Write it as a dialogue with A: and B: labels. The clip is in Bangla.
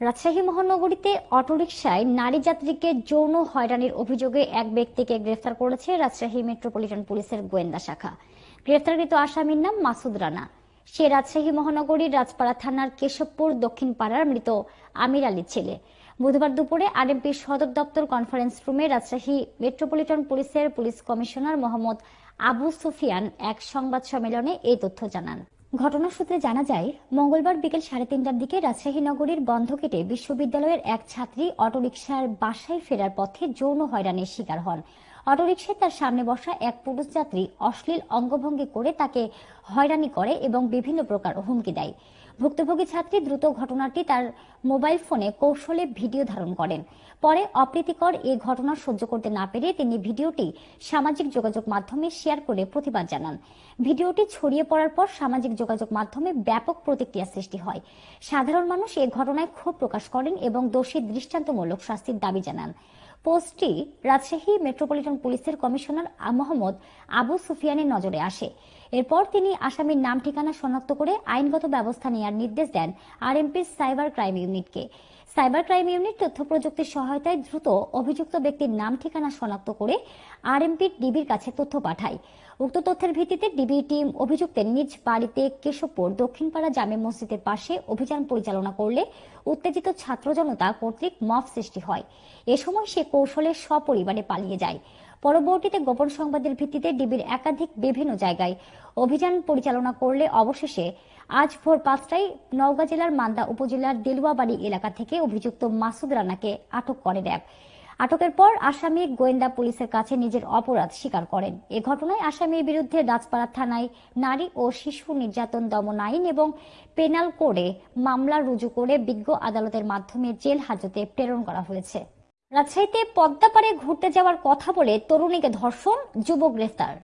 A: রাজশাহী মহানগরীতে অটোরিকশায় নারী যাত্রীকে যৌন হয়রানির অভিযোগে এক ব্যক্তিকে গ্রেফতার করেছে রাজশাহী মেট্রোপলিটন পুলিশের গোয়েন্দা শাখা। গ্রেফতারকৃত আসামির নাম মাসুদ রানা। সে রাজশাহী মহানগরীর রাজপাড়া থানার কেশবপুর দক্ষিণ পাড়ার মৃত আমির আলীর ছেলে। বুধবার দুপুরে আরএমপির সদর দপ্তর কনফারেন্স রুমে রাজশাহী মেট্রোপলিটন পুলিশের পুলিশ কমিশনার মোহাম্মদ আবু সুফিয়ান এক সংবাদ সম্মেলনে এই তথ্য জানান। ঘটনার সূত্রে জানা যায়, মঙ্গলবার বিকেল সাড়ে তিনটার দিকে রাজশাহী নগরীর বন্ধ কেটে বিশ্ববিদ্যালয়ের এক ছাত্রী অটোরিকশার বাসায় ফেরার পথে যৌন হয়রানির শিকার হন। অটোরিকশায় তার সামনে বসা এক পুরুষ যাত্রী অশ্লীল অঙ্গভঙ্গি করে তাকে হয়রানি করে এবং বিভিন্ন প্রকার হুমকি দেয়। ভুক্তভোগী ছাত্রী দ্রুত ঘটনাটি তার মোবাইল ফোনে কৌশলে ভিডিও ধারণ করেন। পরে অপ্রীতিকর এই ঘটনা সহ্য করতে না পেরে তিনি ভিডিওটি সামাজিক যোগাযোগ মাধ্যমে শেয়ার করে প্রতিবাদ জানান। ভিডিওটি ছড়িয়ে পড়ার পর সামাজিক যোগাযোগ মাধ্যমে ব্যাপক প্রতিক্রিয়া সৃষ্টি হয়। সাধারণ মানুষ এই ঘটনায় ক্ষোভ প্রকাশ করেন এবং দোষী দৃষ্টান্তমূলক শাস্তির দাবি জানান। পোস্টটি রাজশাহী মেট্রোপলিটন পুলিশের কমিশনার মোহাম্মদ আবু সুফিয়ানের নজরে আসে। এরপর তিনি আসামির নাম ঠিকানা শনাক্ত করে আইনগত ব্যবস্থা নেয়ার নির্দেশ দেন আরএমপির সাইবার ক্রাইম ইউনিটকে। সাইবার ক্রাইম ইউনিট তথ্য প্রযুক্তির সহায়তায় দ্রুত অভিযুক্ত ব্যক্তির নাম, ঠিকানা শনাক্ত করে আরএমপির ডিবির কাছে তথ্য পাঠায়। উক্ত তথ্যের ভিত্তিতে ডিবি টিম অভিযুক্তের নিজ বাড়িতে কেশবপুর দক্ষিণপাড়া জামে মসজিদের পাশে অভিযান পরিচালনা করলে উত্তেজিত ছাত্র জনতা কর্তৃক মফ সৃষ্টি হয়। এ সময় সে কৌশলে সপরিবারে পালিয়ে যায়। পরবর্তীতে গোপন সংবাদের ভিত্তিতে ডিবির একাধিক বিভিন্ন জায়গায় অভিযান পরিচালনা করলে অবশেষে আজ ভোর পাঁচটায় নওগাঁ জেলার মান্দা উপজেলার দেলুয়াবাড়ি এলাকা থেকে অভিযুক্ত মাসুদ রানাকে আটক করে র্যাব। আটকের পর আসামি গোয়েন্দা পুলিশের কাছে নিজের অপরাধ স্বীকার করেন। এ ঘটনায় আসামির বিরুদ্ধে রাজপাড়া থানায় নারী ও শিশু নির্যাতন দমন আইন এবং পেনাল কোডে মামলা রুজু করে বিজ্ঞ আদালতের মাধ্যমে জেল হাজতে প্রেরণ করা হয়েছে। রাজশাহীতে পদ্মাপাড়ে ঘুরতে যাওয়ার কথা বলে তরুণীকে ধর্ষণ যুবক গ্রেফতার।